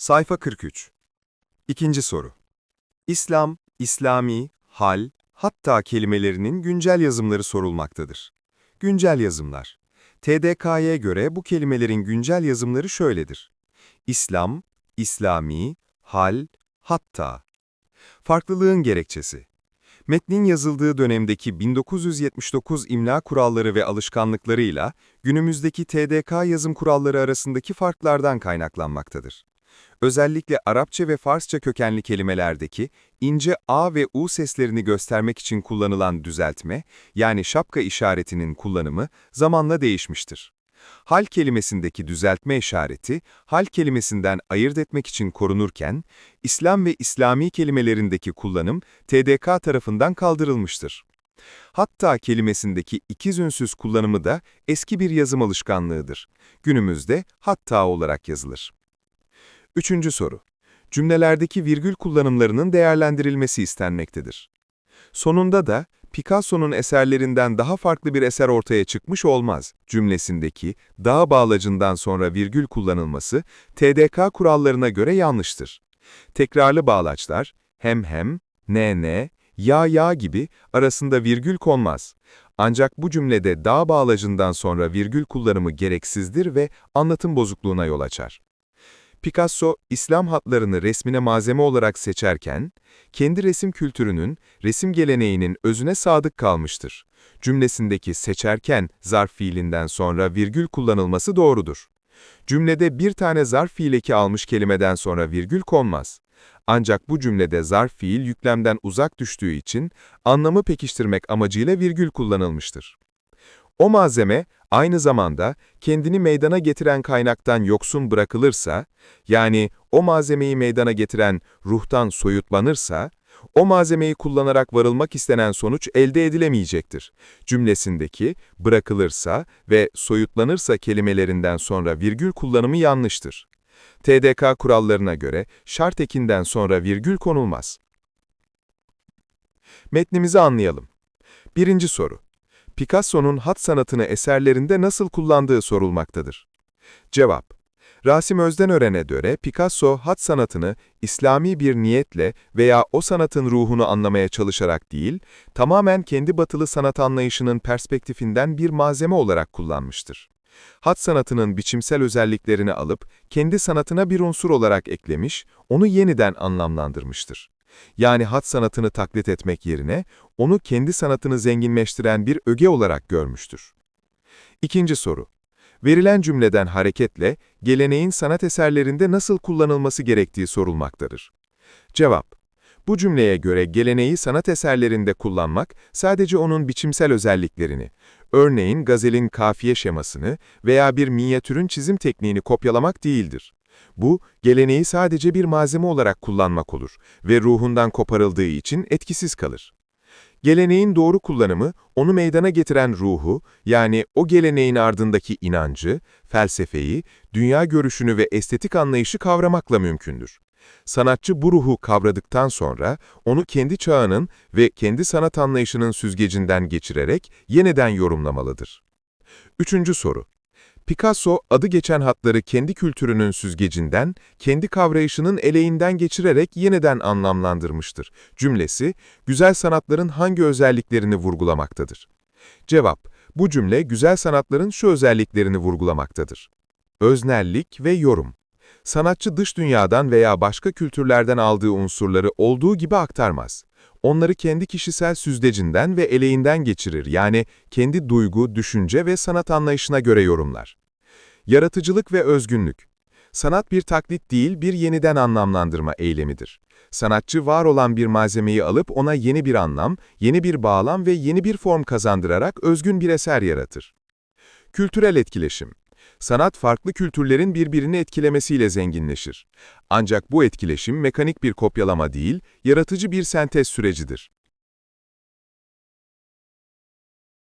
Sayfa 43 İkinci soru. İslam, İslami, hal, hatta kelimelerinin güncel yazımları sorulmaktadır. Güncel yazımlar. TDK'ye göre bu kelimelerin güncel yazımları şöyledir. İslam, İslami, hal, hatta. Farklılığın gerekçesi. Metnin yazıldığı dönemdeki 1979 imla kuralları ve alışkanlıklarıyla günümüzdeki TDK yazım kuralları arasındaki farklardan kaynaklanmaktadır. Özellikle Arapça ve Farsça kökenli kelimelerdeki ince A ve U seslerini göstermek için kullanılan düzeltme, yani şapka işaretinin kullanımı zamanla değişmiştir. Hal kelimesindeki düzeltme işareti, hal kelimesinden ayırt etmek için korunurken, İslam ve İslami kelimelerindeki kullanım TDK tarafından kaldırılmıştır. Hatta kelimesindeki ikiz ünsüz kullanımı da eski bir yazım alışkanlığıdır. Günümüzde hatta olarak yazılır. Üçüncü soru. Cümlelerdeki virgül kullanımlarının değerlendirilmesi istenmektedir. Sonunda da Picasso'nun eserlerinden daha farklı bir eser ortaya çıkmış olmaz cümlesindeki dağ bağlacından sonra virgül kullanılması TDK kurallarına göre yanlıştır. Tekrarlı bağlaçlar hem hem, ne ne, ya ya gibi arasında virgül konmaz. Ancak bu cümlede dağ bağlacından sonra virgül kullanımı gereksizdir ve anlatım bozukluğuna yol açar. Picasso, İslam hatlarını resmine malzeme olarak seçerken, kendi resim kültürünün, resim geleneğinin özüne sadık kalmıştır. Cümlesindeki seçerken zarf fiilinden sonra virgül kullanılması doğrudur. Cümlede bir tane zarf fiil eki almış kelimeden sonra virgül konmaz. Ancak bu cümlede zarf fiil yüklemden uzak düştüğü için anlamı pekiştirmek amacıyla virgül kullanılmıştır. O malzeme aynı zamanda kendini meydana getiren kaynaktan yoksun bırakılırsa, yani o malzemeyi meydana getiren ruhtan soyutlanırsa, o malzemeyi kullanarak varılmak istenen sonuç elde edilemeyecektir. Cümlesindeki bırakılırsa ve soyutlanırsa kelimelerinden sonra virgül kullanımı yanlıştır. TDK kurallarına göre şart ekinden sonra virgül konulmaz. Metnimizi anlayalım. Birinci soru. Picasso'nun hat sanatını eserlerinde nasıl kullandığı sorulmaktadır. Cevap Rasim Özdenören'e göre Picasso hat sanatını İslami bir niyetle veya o sanatın ruhunu anlamaya çalışarak değil, tamamen kendi batılı sanat anlayışının perspektifinden bir malzeme olarak kullanmıştır. Hat sanatının biçimsel özelliklerini alıp kendi sanatına bir unsur olarak eklemiş, onu yeniden anlamlandırmıştır. Yani hat sanatını taklit etmek yerine onu kendi sanatını zenginleştiren bir öge olarak görmüştür. İkinci soru. Verilen cümleden hareketle geleneğin sanat eserlerinde nasıl kullanılması gerektiği sorulmaktadır. Cevap. Bu cümleye göre geleneği sanat eserlerinde kullanmak sadece onun biçimsel özelliklerini, örneğin gazelin kafiye şemasını veya bir minyatürün çizim tekniğini kopyalamak değildir. Bu, geleneği sadece bir malzeme olarak kullanmak olur ve ruhundan koparıldığı için etkisiz kalır. Geleneğin doğru kullanımı, onu meydana getiren ruhu, yani o geleneğin ardındaki inancı, felsefeyi, dünya görüşünü ve estetik anlayışı kavramakla mümkündür. Sanatçı bu ruhu kavradıktan sonra, onu kendi çağının ve kendi sanat anlayışının süzgecinden geçirerek yeniden yorumlamalıdır. Üçüncü soru. Picasso, adı geçen hatları kendi kültürünün süzgecinden, kendi kavrayışının eleğinden geçirerek yeniden anlamlandırmıştır. Cümlesi, güzel sanatların hangi özelliklerini vurgulamaktadır? Cevap, bu cümle güzel sanatların şu özelliklerini vurgulamaktadır. Öznellik ve yorum. Sanatçı dış dünyadan veya başka kültürlerden aldığı unsurları olduğu gibi aktarmaz. Onları kendi kişisel süzdecinden ve eleğinden geçirir yani kendi duygu, düşünce ve sanat anlayışına göre yorumlar. Yaratıcılık ve özgünlük. Sanat bir taklit değil, bir yeniden anlamlandırma eylemidir. Sanatçı var olan bir malzemeyi alıp ona yeni bir anlam, yeni bir bağlam ve yeni bir form kazandırarak özgün bir eser yaratır. Kültürel etkileşim. Sanat farklı kültürlerin birbirini etkilemesiyle zenginleşir. Ancak bu etkileşim mekanik bir kopyalama değil, yaratıcı bir sentez sürecidir.